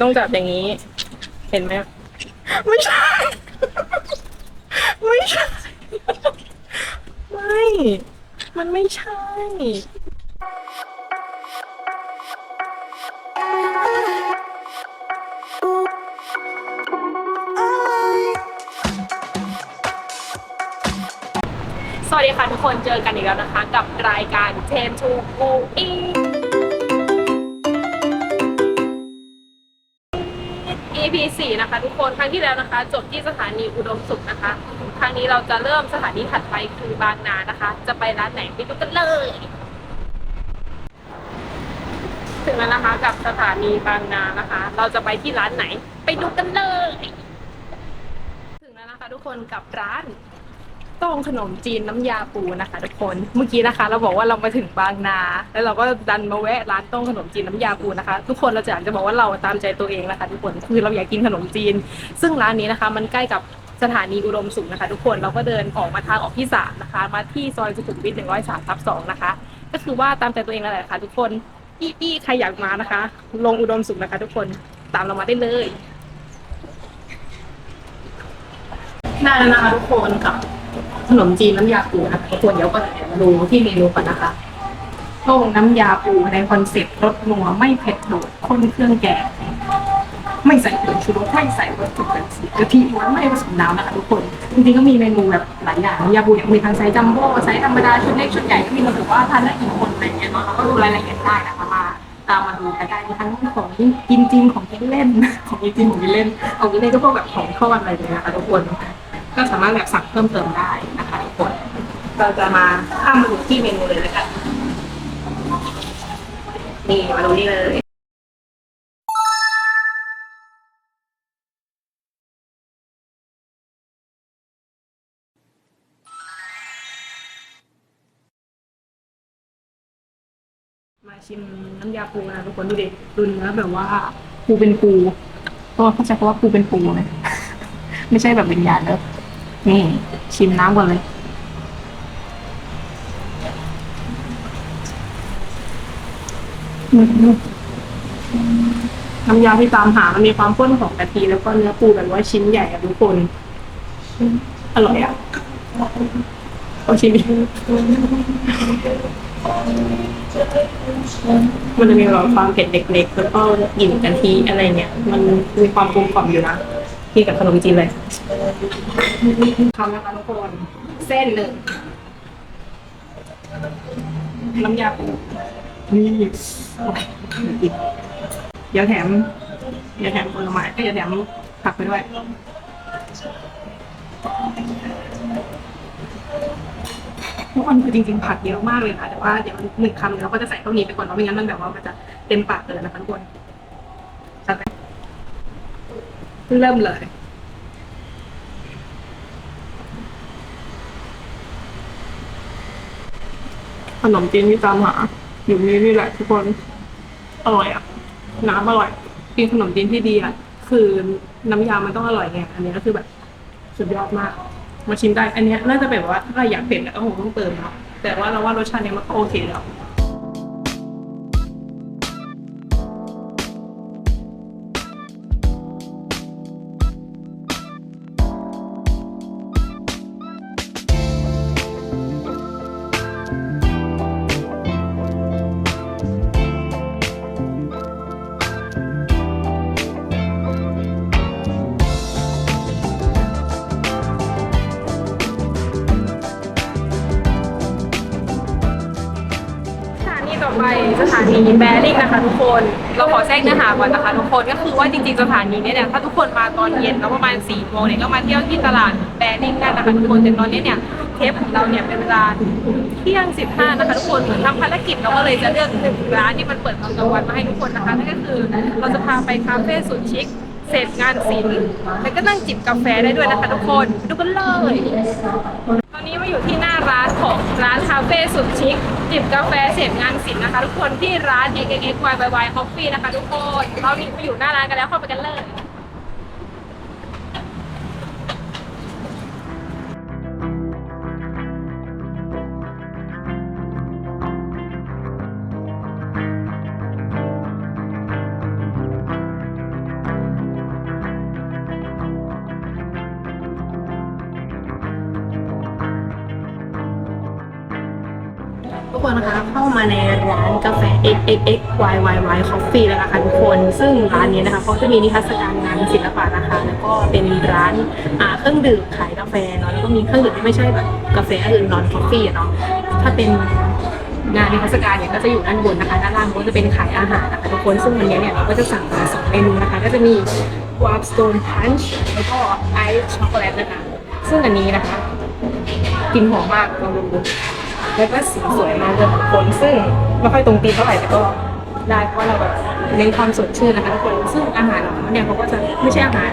ต้องจับอย่างนี้ เห็นไหมไม่ใช่ ไม่ใช่ ไม่ มันไม่ใช่ สวัสดีค่ะทุกคนเจอกันอีกแล้วนะคะ กับรายการ Ten to Go In EP 4นะคะทุกคนครั้งที่แล้วนะคะ จบที่สถานีอุดมสุขนะคะ ครั้งนี้เราจะเริ่มสถานีถัดไปคือบางนานะคะ จะไปร้านไหนไปดูกันเลยถึงแล้วนะคะกับสถานีบางนานะคะ เราจะไปที่ร้านไหน ไปดูกันเลย ถึงแล้วนะคะ ทุกคนกับร้าน ต้งขนมจีนน้ำยาปูนะคะทุกคน เมื่อกี้นะคะ เราบอกว่าเรามาถึงบางนา แล้วเราก็ดันมาแวะร้านต้งขนมจีนน้ำยาปูนะคะ ทุกคนเราจะอยากจะบอกว่าเราตามใจตัวเองนะคะทุกคนคือเราอยากกินขนมจีน ซึ่งร้านนี้นะคะ มันใกล้กับสถานีอุดมสุขนะคะ ทุกคนเราก็เดินออกมาทางออกที่สามนะคะ มาที่ซอยสุขุมวิทหนึ่งร้อยสามทับสองนะคะ ก็คือว่าตามใจตัวเองนั่นแหละค่ะทุกคนอีอีใครอยากมานะคะ ลงอุดมสุขนะคะ ทุกคนตามเรามาได้เลยได้แล้วนะคะทุกคนกับ ขนมจีนน้ำยาปูนะคะทุกคนเดี๋ยวก็ดูที่เมนูก่อนนะคะต้มน้ำยาปูในคอนเซ็ปต์รสนัวไม่เผ็ดโดดข้นเครื่องแกงไม่ใส่ผงชูรสไม่ใส่วัตถุกันสีกะทิล้วนไม่ผสมน้ำนะคะทุกคนจริงๆก็มีเมนูแบบหลายอย่างน้ำยาปูเนี่ยมีทั้งไซส์จัมโบ้ไซส์ธรรมดาชุดเล็กชุดใหญ่ก็มีระบุว่าทานได้กี่คนอะไรเงี้ยเนาะเราก็ดูรายละเอียดได้นะคะมาตามมาดูกันได้มีทั้งของกินจริงของกินเล่น ของกินจริงของกินเล่นของกินเล่นก็พวกแบบของทอดอะไรเงี้ยนะคะทุกคน ก็สามารถแบบสั่งเพิ่มเติมได้ เราจะมาข้ามมาดูที่เมนูเลยแล้วกันนี่มาดูนี่เลยมาชิมน้ำยาปูนะทุกคนดูดิดูเนื้อแบบว่าปูเป็นปูก็เข้าใจคำว่าปูเป็นปูไหมไม่ใช่แบบวิญญาณเนอะนี่ ชิมน้ำก่อนเลย น้ำยาที่ตามหา มันมีความข้นของกะทิแล้วก็เนื้อปูแบบว่าชิ้นใหญ่อะทุกคน อร่อยอะเอาชิมิมันจะมีแบบความเผ็ดเล็กๆแล้วก็กลิ่นกะทิอะไรเนี่ย มันมีความกลมกล่อมอยู่นะกินกับขนมจีนเลยคำนะคะทุกคน เส้นหนึ่งน้ำยาปู นี่เดี๋ยวแถม เดี๋ยวแถมผลไม้ก็เดี๋ยวแถมผักไปด้วย ทุกคนคือจริงๆผักเยอะมากเลยค่ะ แต่ว่าเดี๋ยวหนึ่งคำเราก็จะใส่เท่านี้ไปก่อนเนาะไม่งั้นมันแบบว่ามันจะเต็มปากเลยนะคะทุกคนเริ่มเลยขนมจีนที่ตามหา อยู่นี่นี่แหละทุกคนอร่อยอะ น้ำอร่อยกินขนมจีนที่ดีอะคือน้ำยามันต้องอร่อยไงอันนี้ก็คือแบบสุดยอดมาก มาชิมได้ อันนี้น่าจะแบบว่าถ้าเรอยากเผ็ดก็คงต้องเติมเนาะแต่ว่าเราว่ารสชาติเนี้ยมันก็โอเคแล้ว นีแบริ่งนะคะทุกคน เราขอแทรกเนื้อหาก่อนนะคะทุกคนก็คือว่าจริงๆสถานีเนี้เนี่ยถ้าทุกคนมาตอนเย็นแล้วประมาณ4ี่โมงเนี่ยก็มาเที่ยวที่ตลาดแบริ่งกันนะคะทุกคนแต่ตอนนี้เนี่ยเทปของเราเนี่ยเป็นเวลาเที่ยง 15นะคะทุกคนเหมือนทำภารกิจเราก็เลยจะเลือกหนึ่งร้านที่มันเปิดตอนกลางวันมาให้ทุกคนนะคะนั่นก็คือเราจะพาไปคาเฟ่สุดชิคเสพงานศิลป์แล้วก็นั่งจิบกาแฟได้ด้วยนะคะทุกคนดูกันเลย ร้านคาเฟ่สุดชิคจิบกาแฟเสพงานศิลป์นะคะ ทุกคนที่ร้าน x x x y y Coffee นะคะ ทุกคนเรามาอยู่หน้าร้านกันแล้วเข้าไปกันเลย XXX YYY Coffee แล้วนะคะทุกคน ซึ่งร้านนี้นะคะเขาจะมีนิทรรศการงานศิลปะนะคะ แล้วก็เป็นร้านเครื่องดื่มขายกาแฟเนาะแล้วก็มีเครื่องดื่มที่ไม่ใช่แบบกาแฟอื่นนอนคอฟฟี่เนาะถ้าเป็นงานนิทรรศการเนี่ยก็จะอยู่ด้านบนนะคะ ด้านล่างก็จะเป็นขายอาหารนะคะทุกคน ซึ่งวันนี้เนี่ยเราก็จะสั่งมาสองเมนูนะคะ ก็จะมี Warp Stone Punch แล้วก็ Ice Chocolate นะคะ ซึ่งอันนี้นะคะ กินหอมมากลองดู แล้วก็สีสวยมากเลยทุกคนซึ่งไม่ค่อยตรงตีเท่าไหร่แต่ก็ได้เพราะเราแบบเน้นความสดชื่นนะคะทุกคนซึ่งอาหารของเขาเนี่ยเขาก็จะไม่ใช่อาหาร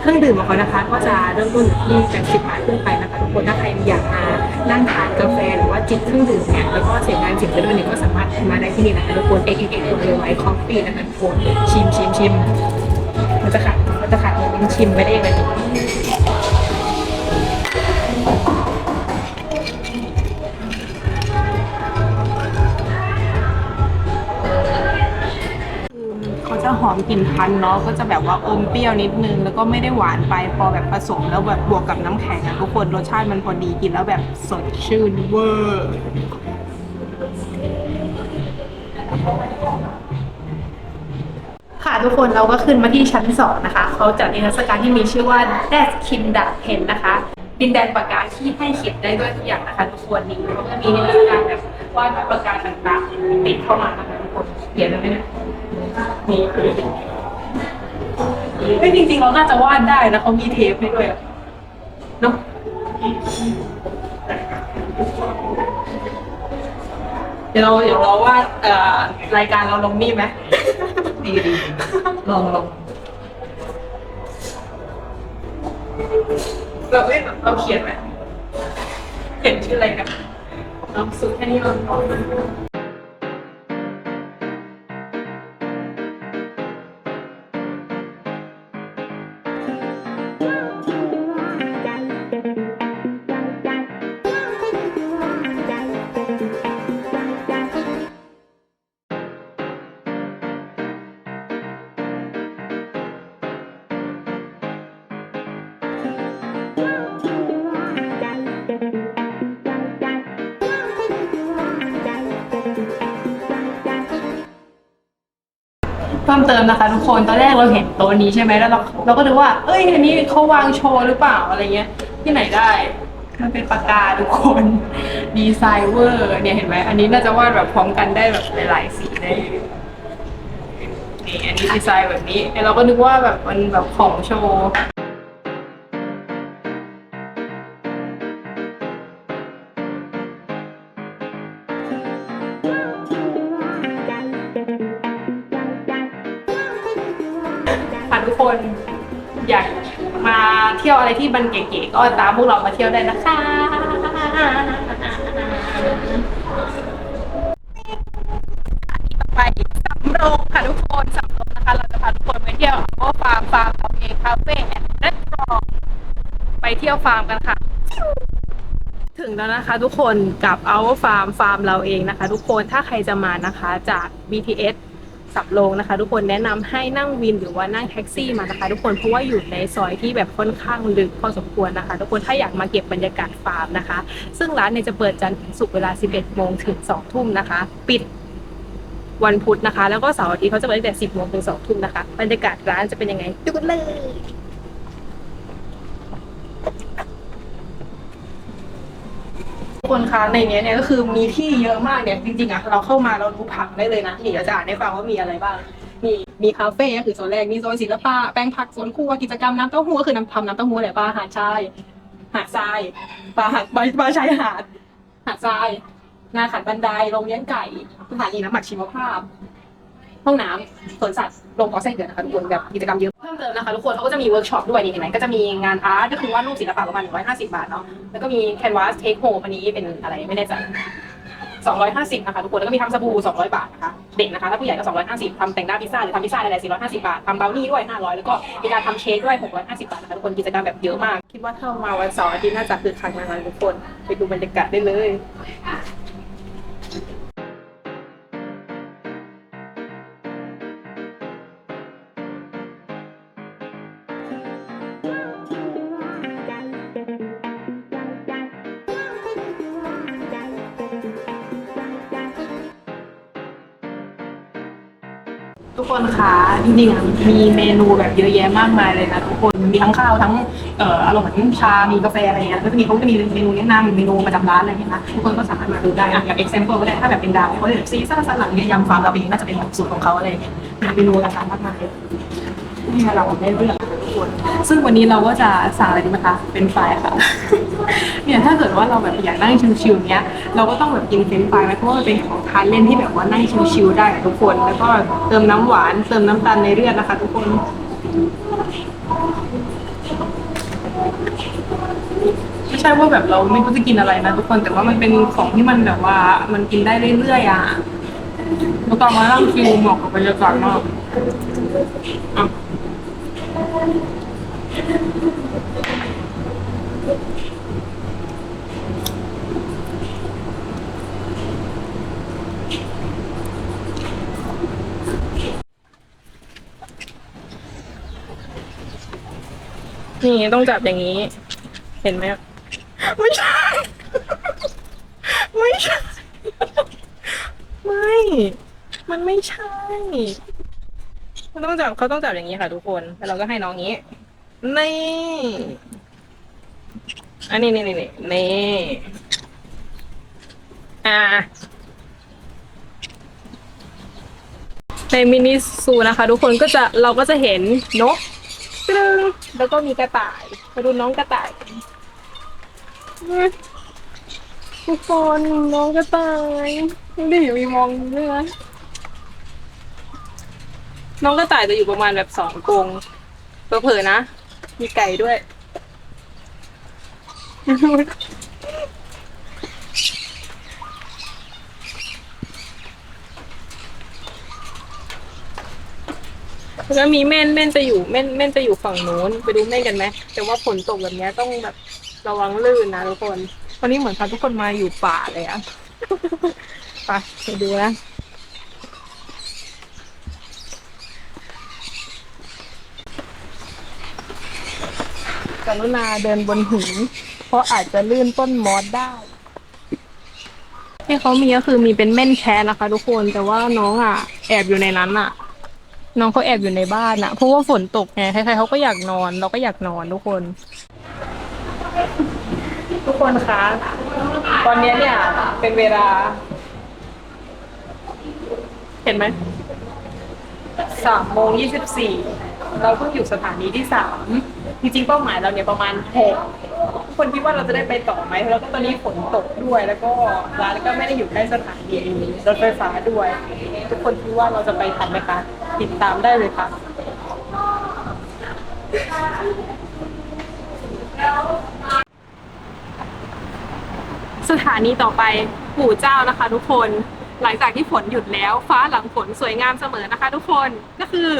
เครื่องดื่มของเขานะคะ ก็จะเริ่มต้นอยู่ที่80บาทขึ้นไปนะคะทุกคนถ้าใครอยากมานั่งทานกาแฟหรือว่าจิบเครื่องดื่มเนี่ยแล้วก็เสียงานจิบไปด้วยเนี่ยก็สามารถมาได้ที่นี่นะคะทุกคน x x x เอกของเลยไว้คอฟฟี่นะคะทุกคนชิมชิมชิมมันจะขาดมันจะขาดมันชิมไปได้ยังไงเขา หอมกลิ่นพันเนาะก็จะแบบว่าอมเปรี้ยวนิดนึง แล้วก็ไม่ได้หวานไปพอแบบผสมแล้วแบบบวกกับน้ำแข็งอะทุกคนรสชาติมันพอดีกินแล้วแบบสดชื่นเวอร์ค่ะทุกคนเราก็ขึ้นมาที่ชั้นสองนะคะ เขาจัดนิทรรศการที่มีชื่อว่า d a s k i n d a p e n นะคะ ดินแดนปากกาที่ให้เขียนได้ด้วยทุกอย่างนะคะ ทุกคนนี้เขาก็มีนิทรรศการแบบวาดปากกาต่างๆติดเข้ามานะคะทุกคนเขียนได้ไหมเนี่ย นี่จริงๆเราน่าจะวาดได้นะเขามีเทปให้ด้วยอะเนาะเดี๋ยวเราเดี๋ยวเราวาดเอ่อรายการเราลงนี่ไหมดีดีลองลองเราเอ้ยเราเขียนไหมเขียนชื่ออะไรกันเราสุดแค่นี้เรา เพิ่มเติมนะคะทุกคนตอนแรกเราเห็นโต๊ะนี้ใช่ไหมแล้วเราเราก็นึกว่า เอ้ยอันนี้เขาวางโชว์หรือเปล่าอะไรเงี้ย ที่ไหนได้มันเป็นปากกาทุกคนดีไซน์เวอร์เนี่ยเห็นไหมอันนี้น่าจะวาดแบบพร้อมกันได้แบบหลายๆสีได้นี่อันนี้ดีไซน์แบบนี้แล้วเราก็นึกว่าแบบมันแบบของโชว์ ที่ยวอะไรที่มันเก๋ๆก็ตามพวกเรามาเที่ยวได้นะคะ ไปสำโรงค่ะทุกคนสำโรงนะคะ เราจะพาทุกคนไปเที่ยวโอฟาร์มฟาร์มเราเองคาเฟ่แอนด์รีสอร์ทไปเที่ยวฟาร์มกันค่ะ ถึงแล้วนะคะทุกคนกับ Our Farm ฟาร์มเราเองนะคะ ทุกคนถ้าใครจะมานะคะจาก BTS สับโลงนะคะ ทุกคนแนะนำให้นั่งวินหรือว่านั่งแท็กซี่มานะคะ ทุกคนเพราะว่าอยู่ในซอยที่แบบค่อนข้างลึกพอสมควรนะคะ ทุกคนถ้าอยากมาเก็บบรรยากาศฟาร์มนะคะ ซึ่งร้านเนี่ยจะเปิดจันทร์ถึงศุกร์เวลา 11โมงถึง2ทุ่มนะคะ ปิดวันพุธนะคะ แล้วก็เสาร์อาทิตย์เขาจะเปิดตั้งแต่ 10โมงถึง2ทุ่มนะคะบรรยากาศร้านจะเป็นยังไงดูกันเลย ทุกคนคะในนี้เนี่ยก็คือมีที่เยอะมากเนี่ยจริงๆอะเราเข้ามาเราดูผังได้เลยนะนี่เดี๋ยวจะอ่านให้ฟังว่ามีอะไรบ้างมีมีคาเฟ่ก็คือโซนแรกมีโซนศิลปะแปลงผักสวนครัวกิจกรรมน้ำเต้าหู้ก็คือน้ำทำน้ำเต้าหู้แหละปลาหาดทรายหาดทรายปลาหาดปลาปลาชายหาดหาดทรายงานขันบันไดโรงเลี้ยงไก่สถานีน้ำหมักชีวภาพ ห้องน้ำสวนสัตว์โรงเพาะไส้เดือนนะคะทุกคนแบบกิจกรรมเยอะเพิ่มเติมนะคะทุกคนเขาก็จะมีเวิร์กช็อปด้วยนี่เห็นไหมก็จะมีงานอาร์ตก็คือวาดรูปศิลปะประมาณ150 บาทเนาะแล้วก็มีแคนวาสเทคโฮมอันนี้เป็นอะไรไม่แน่ใจ250นะคะทุกคนแล้วก็มีทำสบู่200 บาทนะคะเด็กนะคะถ้าผู้ใหญ่ก็250ทำแต่งหน้าพิซซ่าหรือทำพิซซ่าอะไร450 บาททำเบลนี่ด้วย500แล้วก็มีการทำเค้กด้วย650 บาทนะคะทุกคนกิจกรรมแบบเยอะมาก คิดว่าถ้ามาวันเสาร์อาทิตย์น่าจะคือคักนะคะทุกคนไปดูบรรยากาศได้เลย ทุกคนคะจริงๆอะมีเมนูแบบเยอะแยะมากมายเลยนะทุกคนมีทั้งข้าวทั้งเอ่ออารมณ์เหมือนชา มีกาแฟอะไรเงี้ยแล้วก็มีเขาก็มีเมนูแนะนำเมนูประจำร้านอะไรเงี้ยนะทุกคนก็สามารถมาดูได้อะอย่าง example ก็ได้ถ้าแบบเป็นดาวเขาจะแบบซีซ่าสลัดเนี่ยยำฟาร์มเราเองน่าจะเป็นแบบสูตรของเขาอะไรเงี้ยมีเมนูต่างๆมากมายนี่เราได้เลือกทุกคน ซึ่งวันนี้เราก็จะสั่งอะไรดีไหมคะเป็นไฟรายค่ะ เนี่ยถ้าเกิดว่าเราแบบอยากนั่งชิลๆเนี้ยเราก็ต้องแบบกินเฟรนช์ฟรายนะเพราะว่ามันเป็นของทานเล่นที่แบบว่านั่งชิลๆได้อะทุกคน แล้วก็เติมน้ำหวานเติมน้ำตาลในเลือดนะคะ ทุกคนไม่ใช่ว่าแบบเราไม่รู้จะกินอะไรนะทุกคนแต่ว่ามันเป็นของที่มันแบบว่ามันกินได้เรื่อยๆอะแล้วก็มานั่งชิลเหมาะกับบรรยากาศมากอะ นี่ต้องจับอย่างนี้ เห็นไหมไม่ใช่ ไม่ใช่ ไม่ มันไม่ใช่ มันต้องจับเขาต้องจับอย่างนี้ค่ะทุกคน แล้วเราก็ให้น้องนี้ นี่อันนี้นี่นี่นี่นี่อ่าในมินิซูนะคะ ทุกคนก็จะเราก็จะเห็นนกตรึง แล้วก็มีกระต่ายมาดูน้องกระต่ายกันทุกคนน้องกระต่ายดิมีมองด้วยนะน้องกระต่ายจะอยู่ประมาณแบบสองกรงเผลอๆนะ มีไก่ด้วย แล้วก็มีเม่นเม่นจะอยู่เม่นเม่นจะอยู่ฝั่งนู้นไปดูเม่นกันไหมแต่ว่าฝนตกแบบเนี้ยต้องแบบระวังลื่นนะทุกคนวันนี้เหมือนพาทุกคนมาอยู่ป่าเลยอะไปไปดูนะกรุณาเดินบนหินเพราะอาจจะลื่นต้นมอสได้ที่เขามีก็คือมีเป็นเม่นแคะนะคะ ทุกคนแต่ว่าน้องอะ แอบอยู่ในนั้นอะ น้องเขาแอบอยู่ในบ้านอะเพราะว่าฝนตกไงใครๆเขาก็อยากนอน เราก็อยากนอนทุกคน ทุกคนคะ ตอนนี้เนี่ย เป็นเวลา เห็นไหมสามโมงยี่สิบสี่เราเพิ่งอยู่สถานีที่สามจริงๆเป้าหมายเราเนี่ยประมาณหกทุกคนคิดว่าเราจะได้ไปต่อไหมแล้วก็ตอนนี้ฝนตกด้วย แล้วก็ร้านก็ไม่ได้อยู่ใกล้สถานีรถไฟฟ้าด้วย ทุกคนคิดว่าเราจะไปทันไหมคะ ติดตามได้เลยค่ะสถานีต่อไปปู่เจ้านะคะ ทุกคนหลังจากที่ฝนหยุดแล้ว ฟ้าหลังฝนสวยงามเสมอนะคะ ทุกคนก็คือ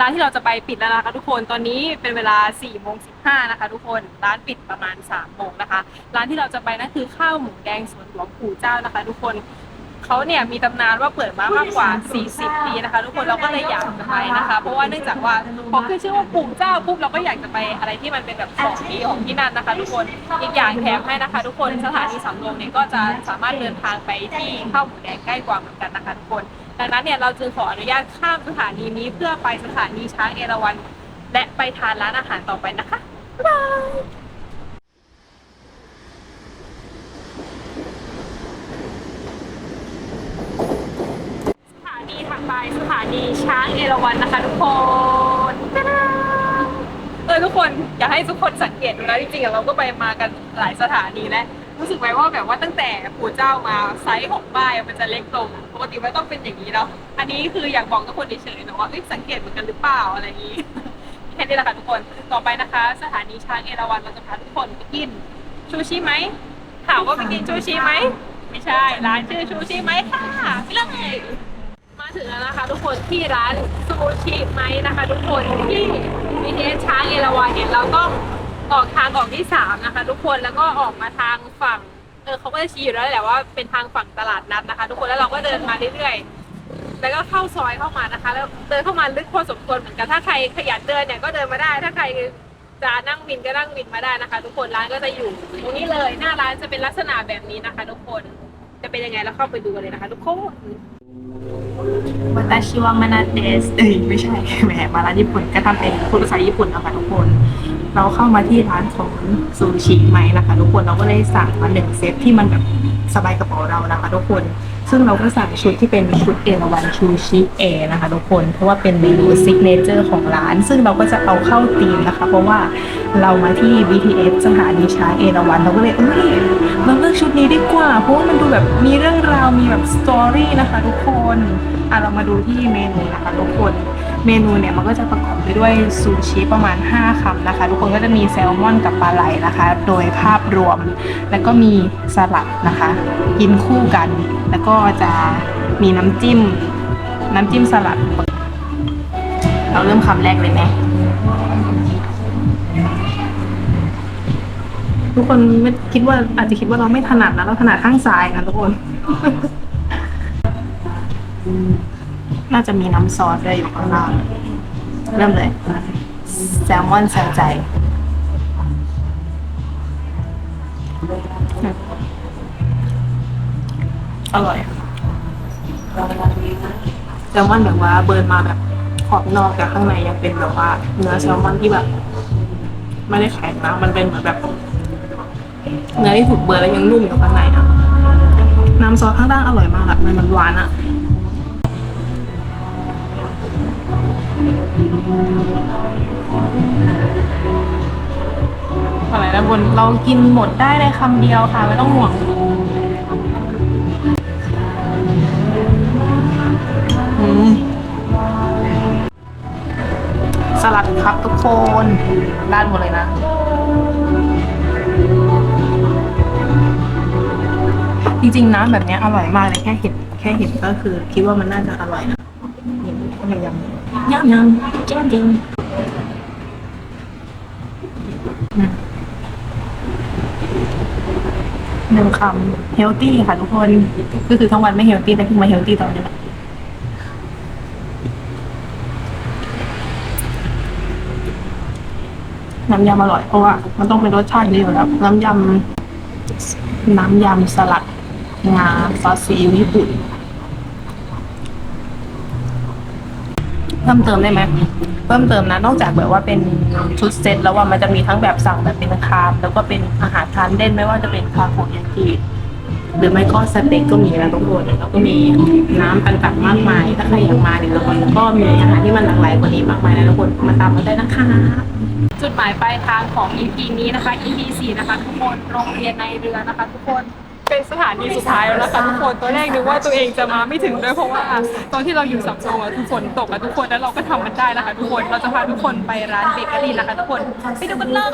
ร้านที่เราจะไปปิดแล้วนะคะทุกคนตอนนี้เป็นเวลา4โมง15นะคะ ทุกคนร้านปิดประมาณ3โมงนะคะ ร้านที่เราจะไปนั่นคือข้าวหมูแดงสวนหลวงปู่เจ้านะคะ ทุกคน เขาเนี่ยมีตำนานว่าเปิดมามากกว่า 40 ปีนะคะ ทุกคนเราก็เลยอยากจะไปนะคะ เพราะว่าเนื่องจากว่าพอขึ้นชื่อว่าปู่เจ้าปุ๊บเราก็อยากจะไปอะไรที่มันเป็นแบบของดีของที่นั่นนะคะ ทุกคนอีกอย่างแถมให้นะคะ ทุกคนสถานีสำโรงเนี่ยก็จะสามารถเดินทางไปที่ข้าวหมูแดงใกล้กว่าเหมือนกันนะคะทุกคนดังนั้นเนี่ยเราจึงขออนุญาตข้ามสถานีนี้เพื่อไปสถานีช้างเอราวัณและไปทานร้านอาหารต่อไปนะคะบ๊ายบายสถานีถัด ไปสถานีช้างเอราวัณนะคะทุกคนเออทุกคนอยากให้ทุกคนสังเกตดูนะจริงๆเราก็ไปมากันหลายสถานีแล้วรู้สึกไหมว่าแบบว่าตั้งแต่ปู่เจ้ามาไซส์ของป้ายมันจะเล็กลงปกติมันต้องเป็นอย่างนี้เนาะอันนี้คืออยากบอกทุกคนเฉยๆนะว่าสังเกตเหมือนกันหรือเปล่าอะไรอย่างนี้แค่นี้แหละค่ะทุกคนต่อไปนะคะ สถานีช้างเอราวัณเราจะพาทุกคนไปกินชูชิไหมถามว่าไปกินชูชิไหมไม่ใช่ ร้านชื่อชูชิไหมค่ะไปเลย ถึงแล้วนะคะทุกคนที่ร้านซูชิไหมนะคะ ทุกคนที่ BTS ช้างเอราวัณเนี่ยเราต้องออกทางออกที่สามนะคะ ทุกคนแล้วก็ออกมาทางฝั่งเออเขาก็จะชี้อยู่แล้วแหละว่าเป็นทางฝั่งตลาดนัดนะคะ ทุกคนแล้วเราก็เดินมาเรื่อยๆ แล้วก็เข้าซอยเข้ามานะคะ แล้วเดินเข้ามาลึกพอสมควรเหมือนกันถ้าใครขยันเดินเนี่ยก็เดินมาได้ ถ้าใครจะนั่งวินก็นั่งวินมาได้นะคะ ทุกคนร้านก็จะอยู่ตรงนี้เลยหน้าร้านจะเป็นลักษณะแบบนี้นะคะ ทุกคนจะเป็นยังไงแล้วเข้าไปดูกันเลยนะคะ ทุกคน วัตาชิวามานาเดสเอ้ยไม่ใช่แหมมาร้านญี่ปุ่นก็ทำเป็นพูดภาษาญี่ปุ่นเอาคะทุกคน เราเข้ามาที่ร้านของซูชิไหมนะคะทุกคนเราก็เลยสั่งมาหนึ่งเซตที่มันแบบสบายกระเป๋าเรานะคะทุกคน ซึ่งเราก็สั่งชุดที่เป็นชุดเอราวันชูชิเอนะคะทุกคน เพราะว่าเป็นเมนูซิกเนเจอร์ของร้าน ซึ่งเราก็จะเอาเข้าธีมนะคะ เพราะว่าเรามาที่ BTS สถานีช้างเอราวันเราก็เลยเอ้ยเราเลือกชุดนี้ดีกว่า เพราะว่ามันดูแบบมีเรื่องราวมีแบบสตอรี่นะคะทุกคน อะเรามาดูที่เมนูนะคะทุกคน เมนูเนี่ยมันก็จะประกอบไปด้วยซูชิประมาณ 5คำนะคะ ทุกคนก็จะมีแซลมอนกับปลาไหลนะคะ โดยภาพรวม แล้วก็มีสลัดนะคะ กินคู่กัน แล้วก็จะมีน้ำจิ้ม น้ำจิ้มสลัด เราเริ่มคำแรกเลยไหมทุกคนไม่คิดว่าอาจจะคิดว่าเราไม่ถนัดนะเราถนัดข้างซ้ายนะทุกคน น่าจะมีน้ำซอสด้วยอยู่ข้างล่างเริ่มเลย แซลมอนใส่ใจอร่อยแซลมอนแบบว่าเบิร์นมาแบบขอบนอกกับข้างในยังเป็นแบบว่า เนื้อแซลมอนที่แบบไม่ได้แข็งนะมันเป็นเหมือนแบบ เนื้อที่ถูกเบิร์นแล้วยังนุ่มอยู่ข้างในอะน้ำซอสข้างล่างอร่อยมากอะมันมันหวานอะ อะไรนะบนเรากินหมดได้ในคำเดียวค่ะไม่ต้องห่วงอืมสลัดครับทุกคนด้านหมดเลยนะจริงๆน้ำแบบเนี้ยอร่อยมากเลยแค่เห็นแค่เห็นก็คือ คิดว่ามันน่าจะอร่อยนะเห็นก็ยำ ยำยำแก้มจริงอืมหนึ่งคำเฮลตี้ค่ะทุกคน ก็คือทั้งวันไม่เฮลตี้แต่เพิ่งมาเฮลตี้ตอนนี้น้ำยำอร่อยเพราะว่ามันต้องเป็นรสชาตินี้อยู่แล้ว น้ำยำน้ำยำสลัดงาซอสซีอิ๊วญี่ปุ่น พิ่มเติมได้ไหมเพิ่มเติมนะนอกจากแบบว่าเป็นชุดเซตแล้วว่ามันจะมีทั้งแบบสั่งแบบเป็นคาร์บแล้วก็เป็นอาหารทานเล่นไม่ว่าจะเป็นคาโกยากิหรือไม่ก็สเต็กก็มีนะทุกคนแล้วก็มีน้ำต่างๆมากมาย ถ้าใครอยากมาเนี่ยแล้วก็มีอาหารที่มันหลากหลายกว่านี้มากมายนะทุกคนมาตามมาได้นะคะ จุดหมายปลายทางของ EP นี้นะคะ EP 4นะคะทุกคนโรงเรียนในเรือนะคะ ทุกคน สถานีสุดท้ายแล้วนะคะทุกคนตัวแรกนึกว่าตัวเองจะมาไม่ถึงด้วยเพราะว่าตอนที่เราอยู่สัมโรงอะทุกคนตกอะทุกคนแล้วเราก็ทำมันได้นะคะทุกคนเราจะพาทุกคนไปร้านเบเกอรี่นะคะทุกคนไปดูกันเลย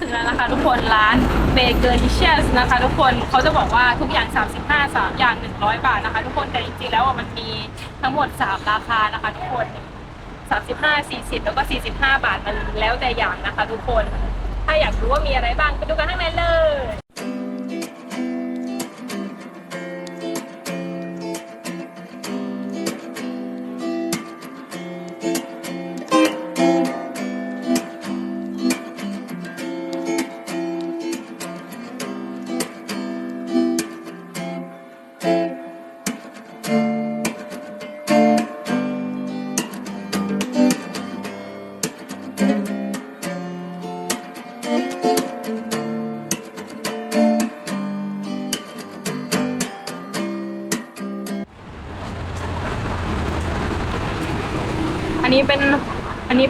ถึงแล้วนะคะทุกคนร้านเบเกอรี่เชสนะคะทุกคนเขาจะบอกว่าทุกอย่าง 35 3อย่าง 100 บาทนะคะ ทุกคนแต่จริงๆแล้วอะมันมีทั้งหมด 3 ราคานะคะทุกคน 35 40 แล้วก็ 45 บาทมันแล้วแต่อย่างนะคะ ทุกคน ถ้าอยากรู้ว่ามีอะไรบ้างไปดูกันข้างในเลย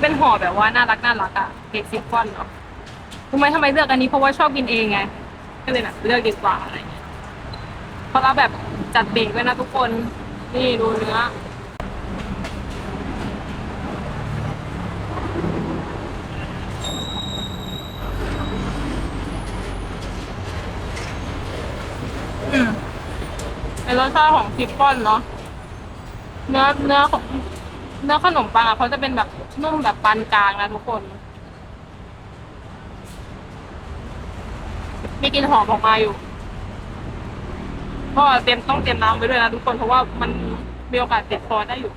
เป็นห่อแบบว่าน่ารักน่ารักอะเค้กซิฟฟอนเนาะทำไมทำไมเลือกอันนี้เพราะว่าชอบกินเองไง ก็เลยแบบเลือกดีกว่าอะไรเงี้ยเพราะเราแบบจัดเบรกไว้นะทุกคน นี่ดูเนื้ออืมเป็นรสชาติของซิฟฟอนเนาะเนื้อเนื้อของเนื้อขนมปังอะเขาจะเป็นแบบ นุ่มแบบปานกลางนะทุกคน มีกลิ่นหอมออกมาอยู่ก็เตรียมต้องเตรียมน้ำไปด้วยนะทุกคนเพราะว่ามันมีโอกาสติดคอได้อยู่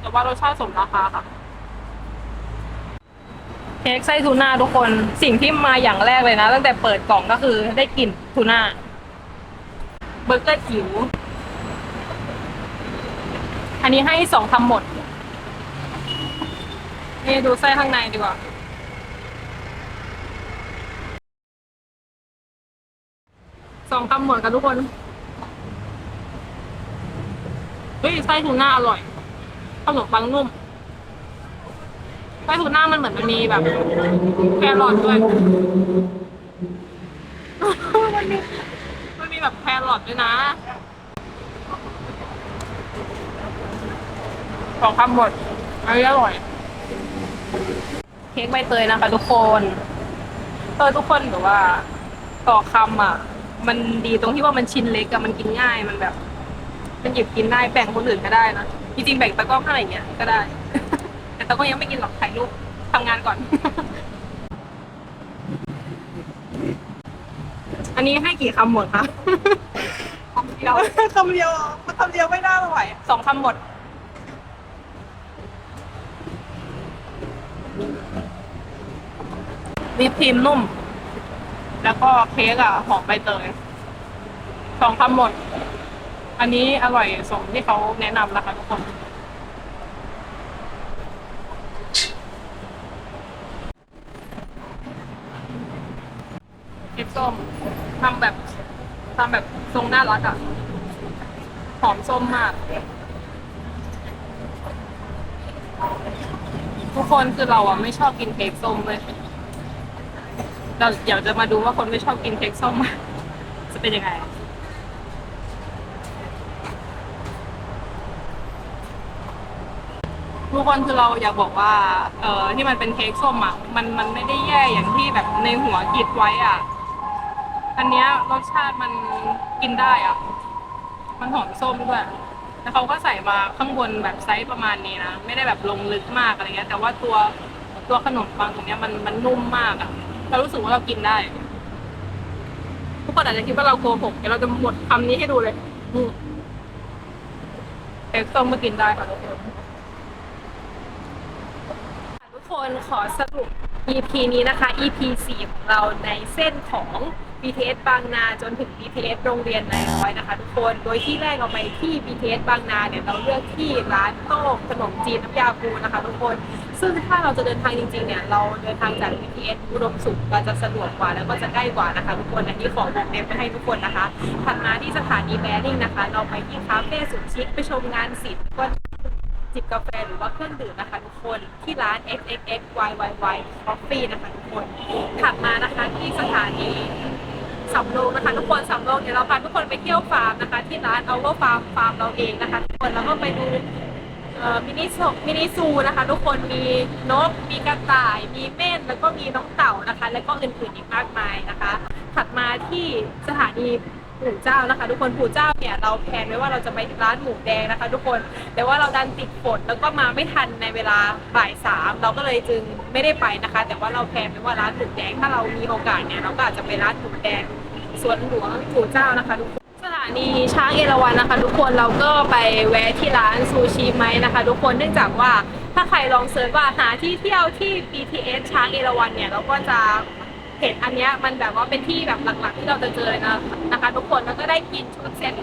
แต่ว่ารสชาติสมราคาค่ะเค้กไส้ทูน่าทุกคนสิ่งที่มาอย่างแรกเลยนะ ตั้งแต่เปิดกล่องก็คือได้กลิ่นทูน่าเบอร์เกอร์จิ๋วอันนี้ให้สองคำหมด นี่ดูไส้ข้างในดีกว่า สองคำหมดกันทุกคน เฮ้ยไส้ทูน่าอร่อย ขนมปังนุ่ม ไส้ทูน่ามันเหมือนมันมีแบบแครอทด้วย มันมีมันมีแบบแครอทด้วยนะ สองคำหมดอันนี้อร่อย เค้กใบเตยนะคะทุกคนเออทุกคนแบบว่าต่อคำอะ มันดีตรงที่ว่ามันชิ้นเล็กอะมันกินง่ายมันแบบ มันหยิบกินได้แบ่งคนอื่นก็ได้นะจริงๆแบ่งตะกร้ออะไรอย่างเงี้ยก็ได้ แต่ตะกร้อยังไม่กินหรอกถ่ายรูปทำงานก่อน อันนี้ให้กี่คำหมดคะคำเดียวคำเดียวคำเดียวไม่น่าไหวสองคำหมด วิปครีมนุ่ม แล้วก็เค้กอะหอมใบเตยสองคำหมด อันนี้อร่อยสมที่เขาแนะนำนะคะทุกคนเค้กส้มทำแบบทำแบบทรงน่ารักอะ หอมส้มมาก ทุกคนคือเราอะไม่ชอบกินเค้กส้มเลย เราเดี๋ยวจะมาดูว่าคนไม่ชอบกินเค้กส้มจะเป็นยังไง ทุกคนคือเราอยากบอกว่า เออที่มันเป็นเค้กส้มอะ มันมันไม่ได้แย่อย่างที่แบบในหัวคิดไว้อะ อันเนี้ยรสชาติมันกินได้อะ มันหอมส้มด้วยแล้วเขาก็ใส่มาข้างบนแบบไซส์ประมาณนี้นะ ไม่ได้แบบลงลึกมากอะไรเงี้ย แต่ว่าตัวตัวขนมปังตรงเนี้ยมันมันนุ่มมากอะ เรารู้สึกว่าเรากินได้ ทุกคนอาจจะคิดว่าเราโกหกเดี๋ยวเราจะหมดคำนี้ให้ดูเลยเอ็กซ์ส้มก็กินได้ค่ะทุกคนทุกคนขอสรุป EP นี้นะคะ EP 4ของเราในเส้นของ BTS บางนาจนถึง BTS โรงเรียนนายร้อยนะคะ ทุกคน โดยที่แรกเราไปที่ BTS บางนาเนี่ยเราเลือกที่ร้านโต้งขนมจีนน้ำยาปูนะคะ ทุกคน ซึ่งถ้าเราจะเดินทางจริงๆเนี่ยเราเดินทางจาก BTS อุดมสุขก็จะสะดวกกว่าแล้วก็จะใกล้กว่านะคะทุกคนอันนี้ขอวงเล็บไปให้ทุกคนนะคะถัดมาที่สถานีแบริ่งนะคะ เราไปที่คาเฟ่สุดชิคไปชมงานศิลป์ก็จิบกาแฟหรือว่าเครื่องดื่มนะคะทุกคนที่ร้าน XXX YYY Coffee นะคะทุกคนถัดมานะคะที่สถานีสำโรงนะคะทุกคนสำโรงเนี่ยเราพาทุกคนไปเที่ยวฟาร์มนะคะ ที่ร้าน Our Farm ฟาร์มเราเองนะคะทุกคนแล้วก็ไปดู มินิโซมินิซูนะคะ ทุกคนมีนกมีกระต่าย มีเม่นแล้วก็มีน้องเต่านะคะ แล้วก็อื่นๆอีกมากมายนะคะ ถัดมาที่สถานีปู่เจ้านะคะ ทุกคนปู่เจ้าเนี่ยเราแพลนไว้ว่าเราจะไปร้านหมูแดงนะคะ ทุกคนแต่ว่าเราดันติดฝนแล้วก็มาไม่ทันในเวลาบ่ายสามเราก็เลยจึงไม่ได้ไปนะคะ แต่ว่าเราแพลนไว้ว่าร้านหมูแดงถ้าเรามีโอกาสเนี่ยเราก็อาจจะไปร้านหมูแดงสวนหลวงปู่เจ้านะคะ ทุกคน นีช้างเอราวัณนะคะ ทุกคนเราก็ไปแวะที่ร้านซูชิไหมนะคะ ทุกคนเนื่องจากว่าถ้าใครลองเซิร์ชว่าหาที่เที่ยวที่ BTS ช้างเอราวัณเนี่ยเราก็จะเห็นอันเนี้ยมันแบบว่าเป็นที่แบบหลักๆ ที่เราจะเจอเลยนะนะคะ ทุกคนแล้วก็ได้กินชุดเซ็ต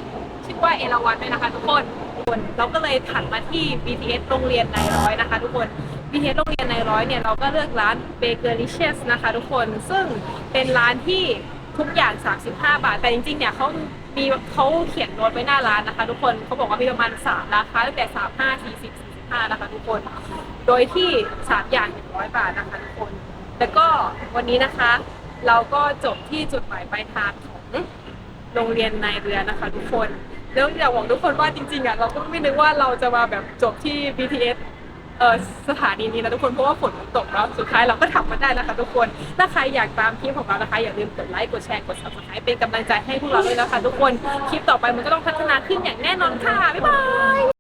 ชื่อว่าเอราวันด้วยนะคะ ทุกคนคนเราก็เลยถัดมาที่ BTS โรงเรียนนายร้อยนะคะ ทุกคน BTS โรงเรียนนายร้อยเนี่ยเราก็เลือกร้าน Bakericious นะคะ ทุกคนซึ่งเป็นร้านที่ทุกอย่าง 35 บาท แต่จริงๆ เนี่ยเขา มีเขาเขียนโน้ตไว้หน้าร้านนะคะ ทุกคนเขาบอกว่ามีประมาณ3ราคาตั้งแต่35 40 45นะคะทุกคน โดยที่3อย่าง100บาทนะคะทุกคนแล้วก็วันนี้นะคะ เราก็จบที่จุดหมายปลายทางของโรงเรียนนายเรือนะคะ ทุกคนแล้วอยากบอกทุกคนว่าจริงๆอะเราก็ไม่นึกว่าเราจะมาแบบจบที่ BTS เออสถานีนี้นะทุกคนเพราะว่าฝนมันตกแล้วสุดท้ายเราก็ทำมาได้นะคะ ทุกคนถ้าใครอยากตามคลิปของเรานะคะอย่าลืมกดไลค์กดแชร์กด subscribe เป็นกำลังใจให้พวกเราด้วยนะคะ ทุกคนคลิปต่อไปมันก็ต้องพัฒนาขึ้นอย่างแน่นอนค่ะบ๊ายบาย